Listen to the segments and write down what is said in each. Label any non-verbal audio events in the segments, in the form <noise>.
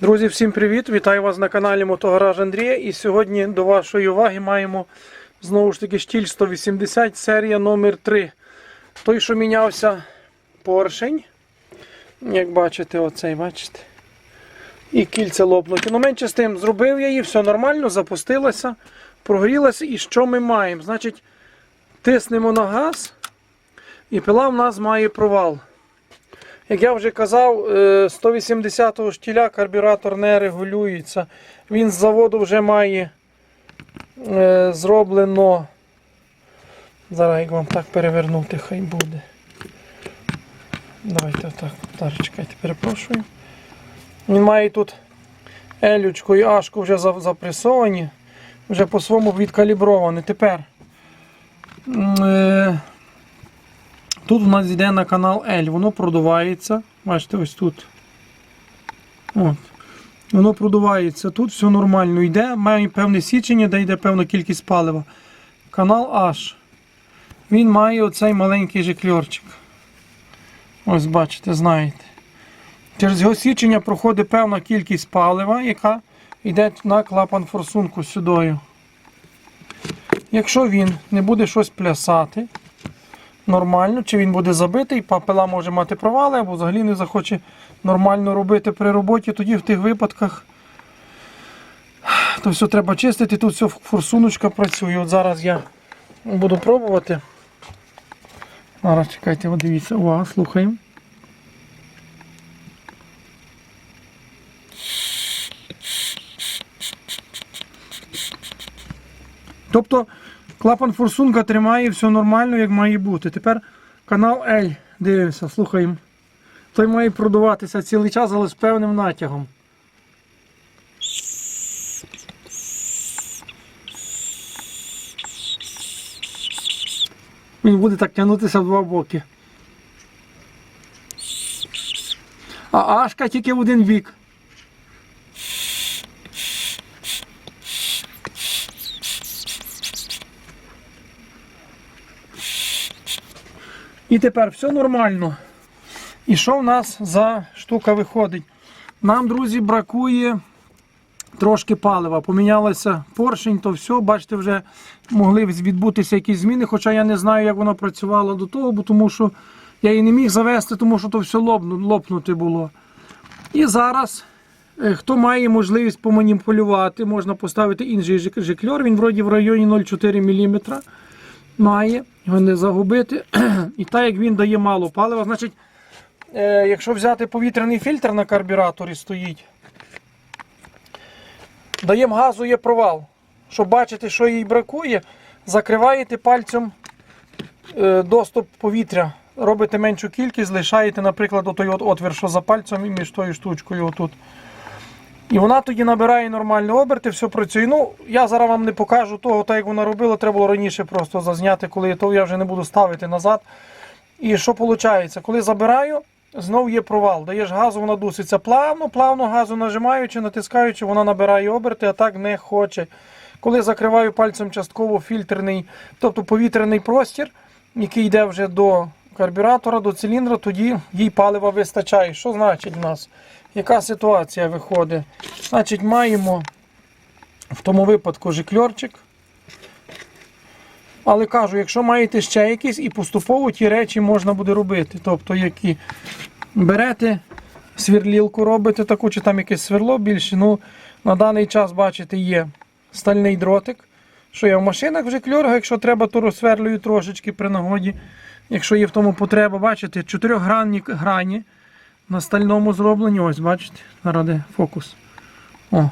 Друзі, всім привіт! Вітаю вас на каналі Мотогараж Андрія. І сьогодні до вашої уваги маємо знову ж таки штіль 180, серія номер 3 Той, що мінявся поршень. Як бачите, оцей, бачите. І кільця лопнуті. Ну, менше з тим, зробив я її, все нормально, запустилася, прогрілася. І що ми маємо? Значить, тиснемо на газ, і пила в нас має провал. Як я вже казав, е, 180-го штіля карбюратор не регулюється. Він з заводу вже має е, зроблено. Зараз як вам так перевернути, хай буде. Давайте отак. Зараз чекайте, перепрошую. Він має тут елючку і ашку вже запресовані, вже по-своєму відкалібровані. Тепер. Тут у нас йде на канал L, воно продувається. Бачите, ось тут. От. Воно продувається. Тут все нормально йде. Має певне січення, де йде певна кількість палива. Канал H. Він має оцей маленький жикльорчик. Ось бачите, знаєте. Через його січення проходить певна кількість палива, яка йде на клапан форсунку сюдою. Якщо він не буде щось плясати, нормально, чи він буде забитий, папила може мати провали, або взагалі не захоче нормально робити при роботі, тоді в тих випадках то все треба чистити. Тут все форсуночка працює. От зараз я буду пробувати. Зараз чекайте, от дивіться, увага, слухаємо. Тобто клапан форсунка тримає все нормально, як має бути. Тепер канал L дивимося, слухаємо. Той має продуватися цілий час, але з певним натягом. Він буде так тягнутися в два боки. А Ашка тільки в один бік. І тепер все нормально. І що в нас за штука виходить? Нам, друзі, бракує трошки палива. Помінялося поршень, то все, бачите, вже могли відбутися якісь зміни, хоча я не знаю, як воно працювало до того, бо тому що я її не міг завести, тому що то все лопну, лопнути було. І зараз, е, хто має можливість поманіпулювати, можна поставити інший жикльор, він вроді в районі 0,4 мм має, його не загубити. <clears throat> І так як він дає мало палива, значить, е, якщо взяти повітряний фільтр на карбюраторі стоїть, даємо газу, є провал. Щоб бачити, що їй бракує, закриваєте пальцем е, доступ повітря, робите меншу кількість, лишаєте, наприклад, отой от отвір, що за пальцем і між тою штучкою отут. І вона тоді набирає нормальні оберти, все працює. Ну, я зараз вам не покажу того, так як вона робила, треба було раніше просто зазняти, коли то я вже не буду ставити назад. І що виходить? Коли забираю, знову є провал. Даєш газу, вона дуситься плавно, плавно газу нажимаючи, натискаючи, вона набирає оберти, а так не хоче. Коли закриваю пальцем частково фільтрний, тобто повітряний простір, який йде вже до карбюратора, до циліндра, тоді їй палива вистачає. Що значить в нас? Яка ситуація виходить? Значить, маємо в тому випадку жикльорчик. Але кажу, якщо маєте ще якісь, і поступово ті речі можна буде робити. Тобто, які берете сверлілку, робите таку, чи там якесь сверло більше. Ну, на даний час, бачите, є стальний дротик. Що я в машинах вже кльорга, якщо треба, то розсверлюю трошечки при нагоді. Якщо є в тому потреба, бачите, чотирьохгранні грані на стальному зроблені. Ось, бачите, заради фокус. О.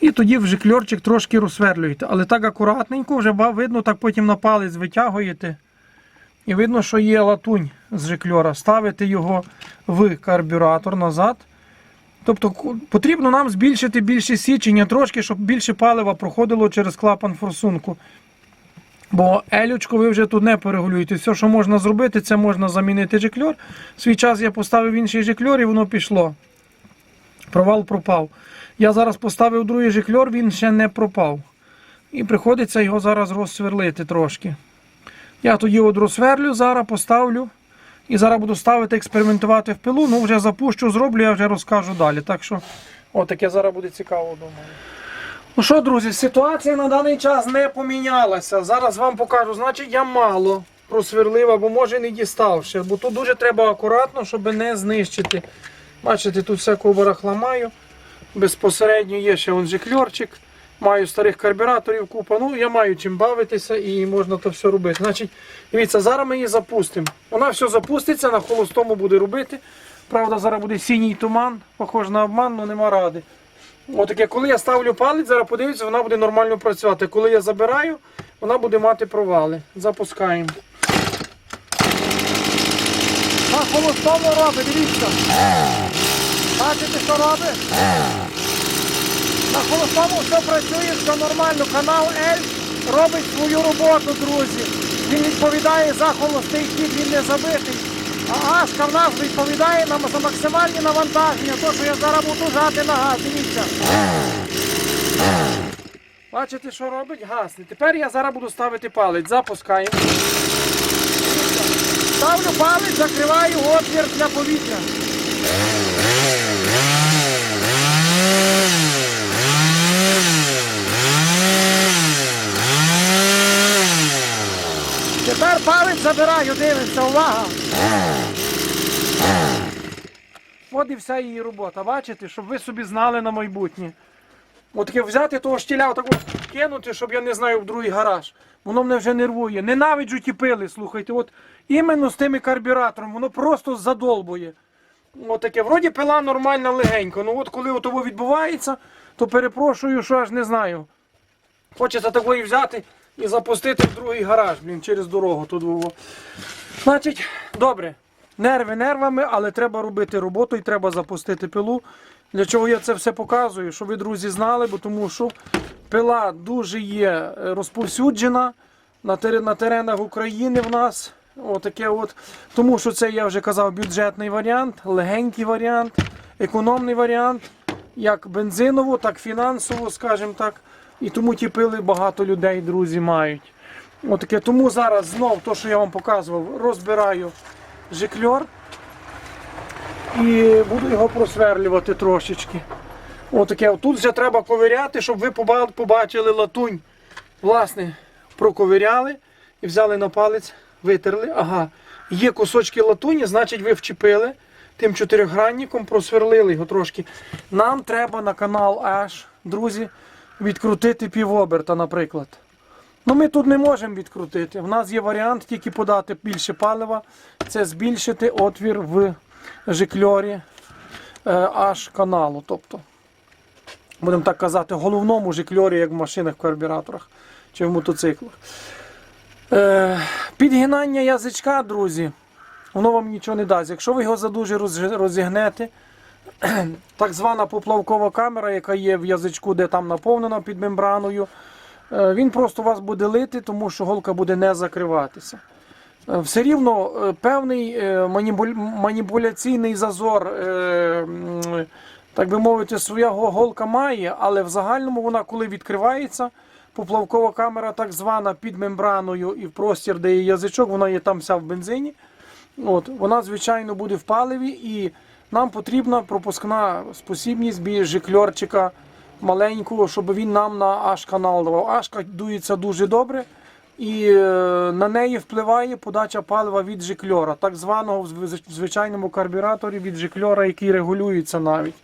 І тоді вже кльорчик трошки розсверлюєте. Але так акуратненько, вже видно, так потім на палець витягуєте. І видно, що є латунь з жикльора. Ставите його в карбюратор назад. Тобто потрібно нам збільшити більше січення трошки, щоб більше палива проходило через клапан форсунку. Бо елючку ви вже тут не порегулюєте. Все, що можна зробити, це можна замінити жикльор. Свій час я поставив інший жикльор і воно пішло. Провал пропав. Я зараз поставив другий жикльор, він ще не пропав. І приходиться його зараз розсверлити трошки. Я тоді от розсверлю, зараз поставлю І зараз буду ставити, експериментувати в пилу. Ну, вже запущу, зроблю, я вже розкажу далі. Так що, отаке зараз буде цікаво, думаю. Ну що, друзі, ситуація на даний час не помінялася. Зараз вам покажу. Значить, я мало просверлив, або може не дістав ще, бо тут дуже треба акуратно, щоб не знищити. Бачите, тут всякого барахла маю. Безпосередньо є ще он жикльорчик. Маю старих карбюраторів купа. Ну, я маю чим бавитися і можна то все робити. Значить, дивіться, зараз ми її запустимо. Вона все запуститься, на холостому буде робити. Правда, зараз буде синій туман, похож на обман, але нема ради. Отаке, коли я ставлю палець, зараз подивіться, вона буде нормально працювати. Коли я забираю, вона буде мати провали. Запускаємо. На холостому робить, дивіться. Бачите, що робить? На холостому все працює, все нормально. Канал L робить свою роботу, друзі. Він відповідає за холостий хід, він не забитий. А Ашка в нас відповідає нам за максимальні навантаження. То, що я зараз буду жати на газ, дивіться. Бачите, що робить? Гасне. Тепер я зараз буду ставити палець. Запускаємо. Ставлю палець, закриваю отвір для повітря. Тепер палець забираю, дивимося, увага. От і вся її робота, бачите, щоб ви собі знали на майбутнє. От взяти того штіля, отак от кинути, щоб я не знаю, в другий гараж. Воно мене вже нервує. Ненавиджу ті пили, слухайте. От іменно з тими карбюратором, воно просто задолбує. От таке, вроді пила нормальна легенько. Ну от коли отого відбувається, то перепрошую, що аж не знаю. Хочеться такої взяти і запустити в другий гараж, блін, через дорогу тут. Значить, добре. Нерви нервами, але треба робити роботу і треба запустити пилу. Для чого я це все показую? Щоб ви, друзі, знали, бо тому що пила дуже є розповсюджена на, на теренах України в нас. Отаке от. Тому що це, я вже казав, бюджетний варіант, легенький варіант, економний варіант, як бензиново, так фінансово, скажімо так. І тому ті пили багато людей, друзі, мають. Отаке. Тому зараз знов, то, що я вам показував, розбираю жикльор і буду його просверлювати трошечки. Отаке. Тут вже треба ковиряти, щоб ви побачили латунь. Власне, проковиряли і взяли на палець, витерли. Ага, є кусочки латуні, значить ви вчепили тим чотиригранником, просверлили його трошки. Нам треба на канал Аж, друзі, відкрутити півоберта, наприклад. Ну ми тут не можемо відкрутити. У нас є варіант тільки подати більше палива. Це збільшити отвір в жикльорі е, аж каналу. Тобто, будемо так казати, головному жикльорі, як в машинах, в карбюраторах чи в мотоциклах. Е, підгинання язичка, друзі, воно вам нічого не дасть. Якщо ви його задуже роз- розігнете, <clears throat> так звана поплавкова камера, яка є в язичку, де там наповнена під мембраною, е, він просто вас буде лити, тому що голка буде не закриватися. Е, Все рівно е, певний маніпуляційний зазор, так би мовити, своя голка має, але в загальному вона, коли відкривається, поплавкова камера, так звана під мембраною і в простір, де є язичок, вона є там вся в бензині. От, вона, звичайно, буде в паливі, і нам потрібна пропускна спосібність біля жикльорчика маленького, щоб він нам на аж канал давав. Ашка дується дуже добре. І е, на неї впливає подача палива від жикльора, так званого в звичайному карбюраторі від жикльора, який регулюється навіть.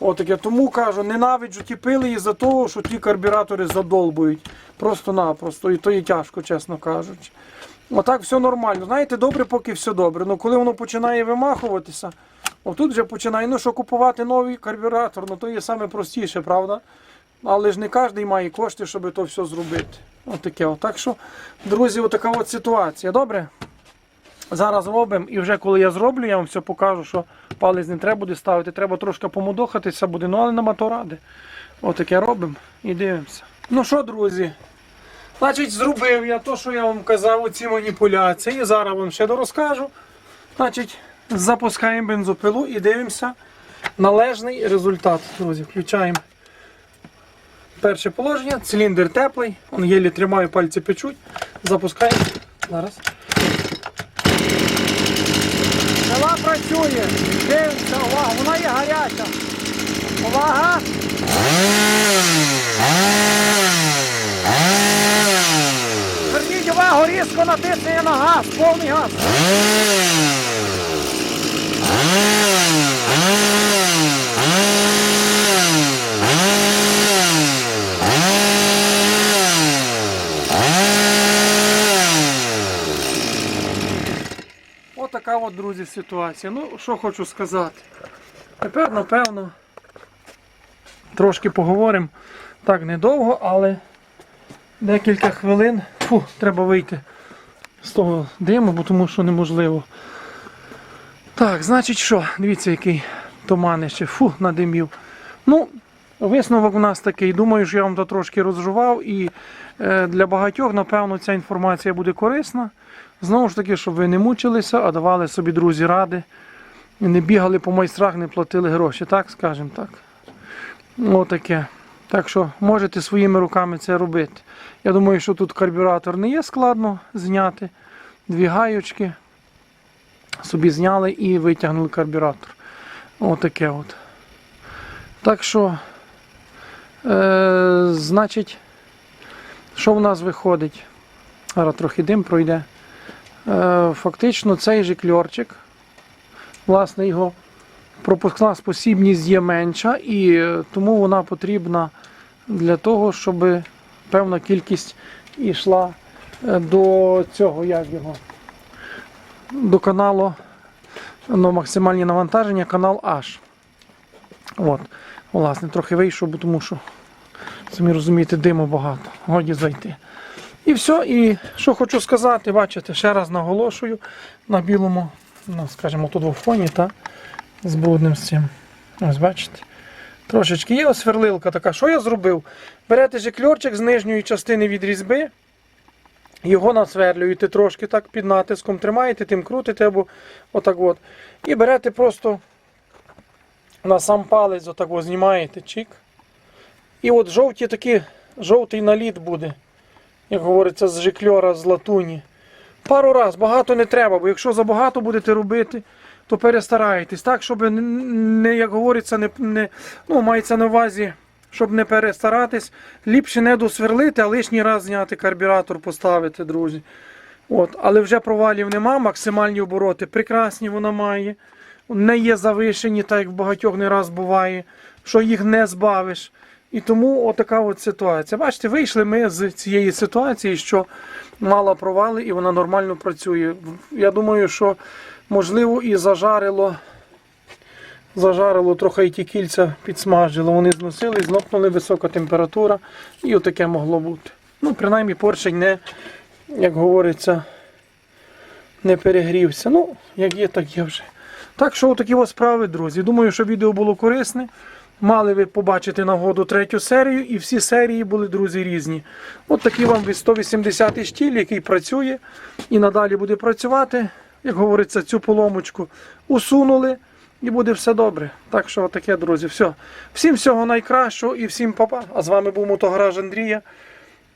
Отаке. Тому кажу, ненавиджу ті пили із-за того, що ті карбюратори задолбують. Просто-напросто. І то є тяжко, чесно кажучи. Отак все нормально. Знаєте, добре, поки все добре. Ну коли воно починає вимахуватися, отут вже починає, ну що купувати новий карбюратор, ну то є саме простіше, правда? Але ж не кожен має кошти, щоб то все зробити. Отаке. От. Так що, друзі, отака от ситуація. Добре? Зараз робимо, і вже коли я зроблю, я вам все покажу, що палець не треба буде ставити, треба трошки помудохатися буде, ну але нема то ради. Отаке робимо і дивимося. Ну що, друзі? Значить, зробив я то, що я вам казав, оці маніпуляції. Зараз вам ще дорозкажу. Значить, запускаємо бензопилу і дивимося належний результат. Друзі, включаємо перше положення, циліндр теплий, он єлі тримаю, пальці печуть. Запускаємо. Зараз. Пила працює. Дивимося, увага, вона є гаряча. Увага! Зверніть увагу, різко натисне на газ, повний газ. Отака от, друзі, ситуація. Ну, що хочу сказати. Тепер, напевно, трошки поговоримо. Так, недовго, але декілька хвилин. Фу, треба вийти з того диму, бо тому що неможливо. Так, значить що, дивіться, який туманище. Фу, надимів. Ну, висновок у нас такий. Думаю, що я вам то трошки розжував і е, для багатьох, напевно, ця інформація буде корисна. Знову ж таки, щоб ви не мучилися, а давали собі друзі ради. Не бігали по майстрах, не платили гроші, так скажемо так. Отаке. Так що можете своїми руками це робити. Я думаю, що тут карбюратор не є складно зняти. Дві гаючки собі зняли і витягнули карбюратор. Отаке от. Так що, е, значить, що в нас виходить? Зараз трохи дим пройде. Е, фактично цей же кльорчик, власне, його пропускна спосібність є менша, і е, тому вона потрібна для того, щоб певна кількість йшла е, до цього, як його, до каналу ну, максимальні навантаження, канал H. От, власне, трохи вийшов, тому що, самі розумієте, диму багато, годі зайти. І все, і що хочу сказати, бачите, ще раз наголошую на білому, ну, скажімо, тут в фоні, та, з брудним з цим. Ось бачите. Трошечки є ось сверлилка така. Що я зробив? Берете жикльорчик з нижньої частини від різьби, його насверлюєте трошки так під натиском, тримаєте, тим крутите або отак от. І берете просто на сам палець, отак от знімаєте, чик. І от жовті такі, жовтий наліт буде як говориться, з жикльора, з латуні. Пару раз, багато не треба, бо якщо забагато будете робити, то перестарайтесь. Так, щоб не, як говориться, не, не, ну, мається на увазі, щоб не перестаратись. Ліпше не досверлити, а лишній раз зняти карбюратор, поставити, друзі. От, але вже провалів нема, максимальні обороти прекрасні вона має. Не є завишені, так як в багатьох не раз буває, що їх не збавиш. І тому отака от ситуація. Бачите, вийшли ми з цієї ситуації, що мала провали і вона нормально працює. Я думаю, що можливо і зажарило, зажарило трохи і ті кільця підсмажило. Вони зносили, знопнули висока температура, і отаке могло бути. Ну, принаймні, поршень не, як говориться, не перегрівся. Ну, як є, так є вже. Так що отакі ось справи, друзі. Думаю, що відео було корисне. Мали ви побачити нагоду третю серію, і всі серії були, друзі, різні. От такий вам від 180 штіль, який працює і надалі буде працювати. Як говориться, цю поломочку усунули і буде все добре. Так що таке, друзі, все. Всім всього найкращого і всім папа. А з вами був мотогараж Андрія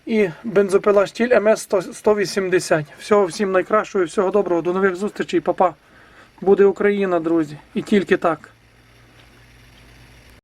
і бензопила штіль МС-180. Всього всім найкращого і всього доброго. До нових зустрічей, папа. Буде Україна, друзі. І тільки так.